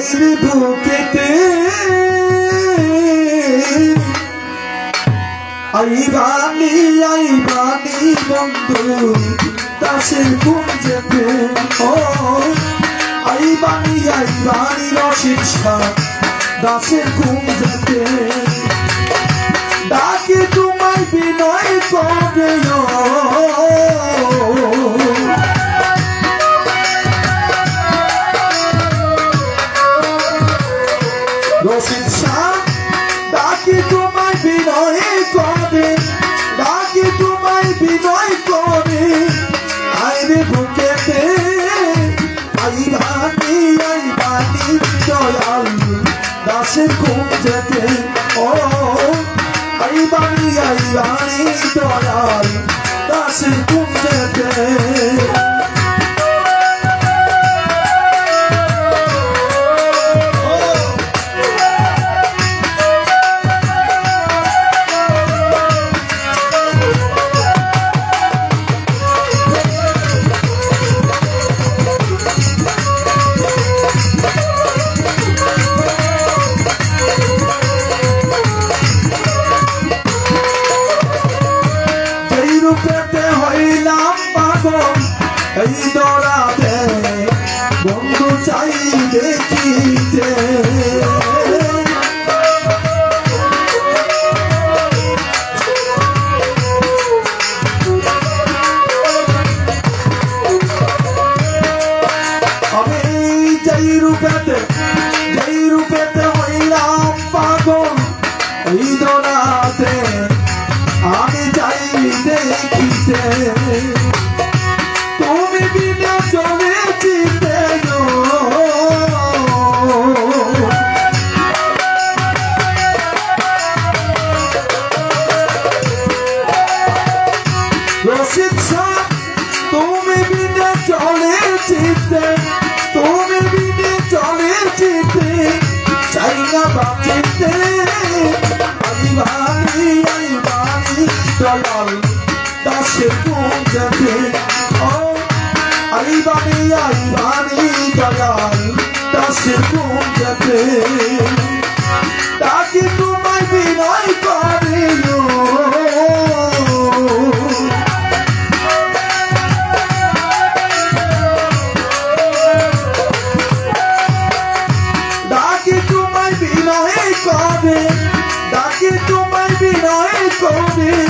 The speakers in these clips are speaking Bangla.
আইরে বুকেতে। আইবানি আইবানি বন্ধু, দাসের কুঞ্জেতে ও আইবানি আইবানি রসিষ্ঠা দাসের কুঞ্জেতে। ডাকে তোমায় বিনয় করে রসিদ শাহ, ডাকি তোমায় বিনয় করে, ডাকি তোমায় বিনয় করে। আইরে বুকেতে আইবানি আইবানি দয়াল, দাসের ঘুম যেতে ও আইবানি আইবানি দয়াল, দাসের ঘুম যেতে যেই Let's go. দয়াল দাসের পৌঁছাতে। ও আইবানি আইবানি দয়াল দাসের পৌঁছাতে। তাকে তোমায় বিনয় করিও ডাকে তোমায় বিনয় করে ডাকে তোমায় বিনয় করে।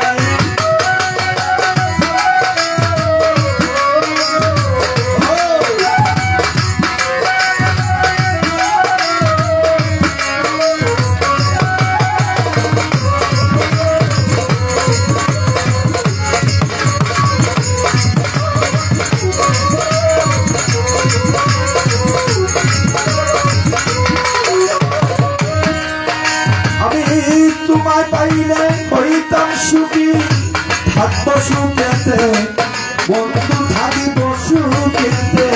তোমায় পাইলে হইতাম সুখী। থাকব সুখেতে, বন্ধু থাকিব সুখেতে।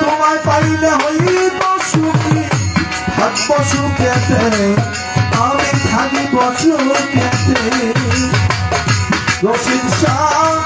তোমায় পাইলে হইব সুখী, থাকব সুখেতে, আমি থাকিব সুখেতে। রশিদ শাহ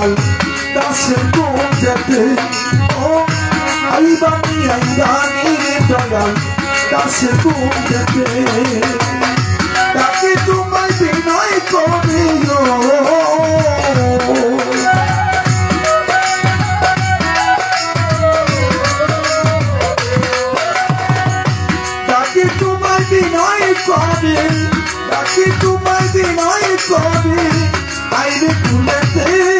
প্রেমা যেতে ও আইবানি আইবানি দয়াল দাসে কোন যেতে তাকে তোমায় বিনয় করিও। তাকে তোমায় বিনয় করে, তাকে তোমায় বিনয় করে, আইরে খুলেতে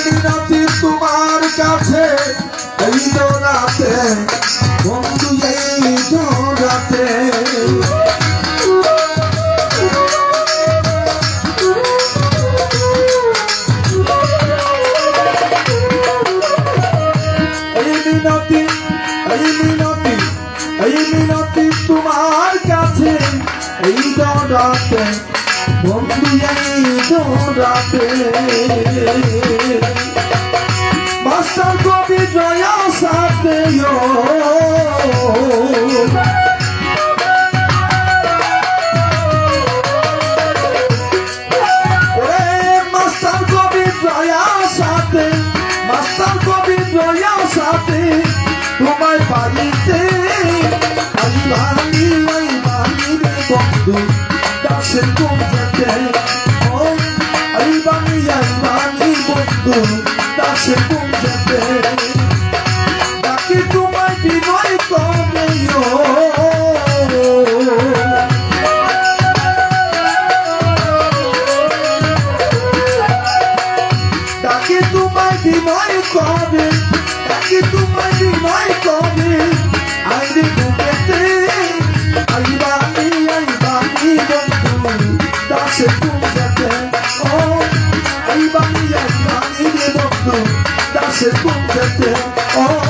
এই মিনতি তোমার কাছে এই দোরাতে বন্ধু এই এই মিনতি তোমার বন্ধু এই দোরাতে বন্ধু দাসের কোন যেতে ও আইবানি আইবানি বন্ধু দাসের কোন যেতে ডাকি তোমায় বিনয় করিও ডাকি তোমায় বিনয় করে ডাকি তোমায় বিনয় করে দাসে কুঞ্জতে ও আইবানি